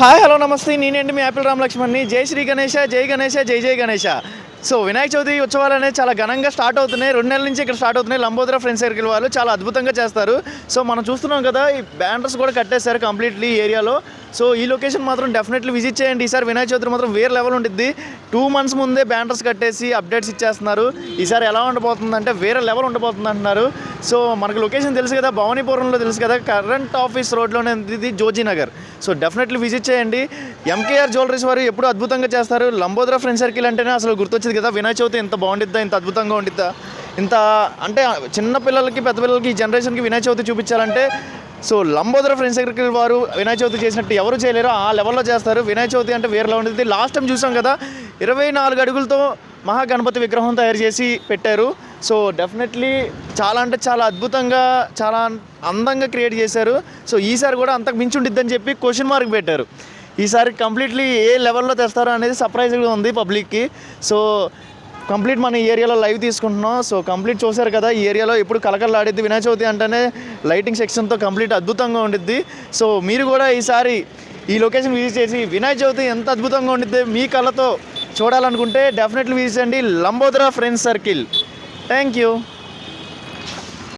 Hi hello నమస్తే. నేనేంటి మీ Apple Ram లక్ష్మణ్ని జై శ్రీ గణేష జై గణేష జై జై గణేష సో వినాయక చవితి ఉత్సవాలు అనేవి చాలా ఘనంగా స్టార్ట్ అవుతున్నాయి. రెండు నెలల నుంచి ఇక్కడ స్టార్ట్ అవుతున్నాయి. లంబోదర ఫ్రెండ్ సర్కిల్ వాళ్ళు చాలా అద్భుతంగా చేస్తారు. సో మనం చూస్తున్నాం కదా ఈ బ్యానర్స్ కూడా కట్టేశారు కంప్లీట్లీ ఏరియాలో. సో ఈ లొకేషన్ మాత్రం డెఫినెట్లీ విజిట్ చేయండి. ఈసారి వినాయక చవితి మాత్రం వేరే లెవెల్ ఉంటుంది టూ మంత్స్ ముందే బ్యానర్స్ కట్టేసి అప్డేట్స్ ఇచ్చేస్తున్నారు. ఈసారి ఎలా ఉండబోతుందంటే వేరే లెవెల్ ఉండబోతుంది అంటున్నారు సో మనకు లొకేషన్ తెలుసు కదా భవానీపురంలో తెలుసు కదా కరెంట్ ఆఫీస్ రోడ్లోనే ఉంది ఇది జోజీనగర్ సో డెఫినెట్లీ విజిట్ చేయండి. ఎంకేఆర్ జ్యువెలరీస్ వారు ఎప్పుడు అద్భుతంగా చేస్తారు. లంబోదర ఫ్రెండ్ సర్కిల్ అంటేనే అసలు గుర్తొచ్చింది కదా వినాయక చవితి ఇంత బాగుండిద్దా ఇంత అద్భుతంగా ఉండిద్దా. ఇంత అంటే చిన్న పిల్లలకి పెద్ద పిల్లలకి ఈ జనరేషన్కి వినాయక చవితి చూపించాలంటే సో లంబోదర ఫ్రెండ్ సర్కిల్ వారు వినాయక చవితి చేసినట్టు ఎవరు చేయలేరు ఆ లెవెల్లో చేస్తారు. వినాయక చవితి అంటే వేరేలా ఉంటుంది లాస్ట్ టైం చూసాం కదా ఇరవై నాలుగు అడుగులతో మహాగణపతి విగ్రహం తయారు చేసి పెట్టారు. సో డెఫినెట్లీ చాలా అంటే చాలా అద్భుతంగా చాలా అందంగా క్రియేట్ చేశారు. సో ఈసారి కూడా అంతకు మించి ఉండిద్దని చెప్పి క్వశ్చన్ మార్క్ పెట్టారు. ఈసారి కంప్లీట్లీ ఏ లెవెల్లో తెస్తారో అనేది సర్ప్రైజ్గా ఉంది పబ్లిక్కి. సో కంప్లీట్ మన ఈ ఏరియాలో లైవ్ తీసుకుంటున్నాం. సో కంప్లీట్ చూశారు కదా ఈ ఏరియాలో ఎప్పుడు కలకలలాడిద్ది వినాయక చవితి అంటేనే లైటింగ్ సెక్షన్తో కంప్లీట్ అద్భుతంగా ఉండిద్ది. సో మీరు కూడా ఈసారి ఈ లొకేషన్ విజిట్ చేసి వినాయక చవితి ఎంత అద్భుతంగా ఉండిద్ది మీ కళ్ళతో చూడాలనుకుంటే డెఫినెట్లీ విజిట్ చేయండి. Lambodara friends circle. Thank you.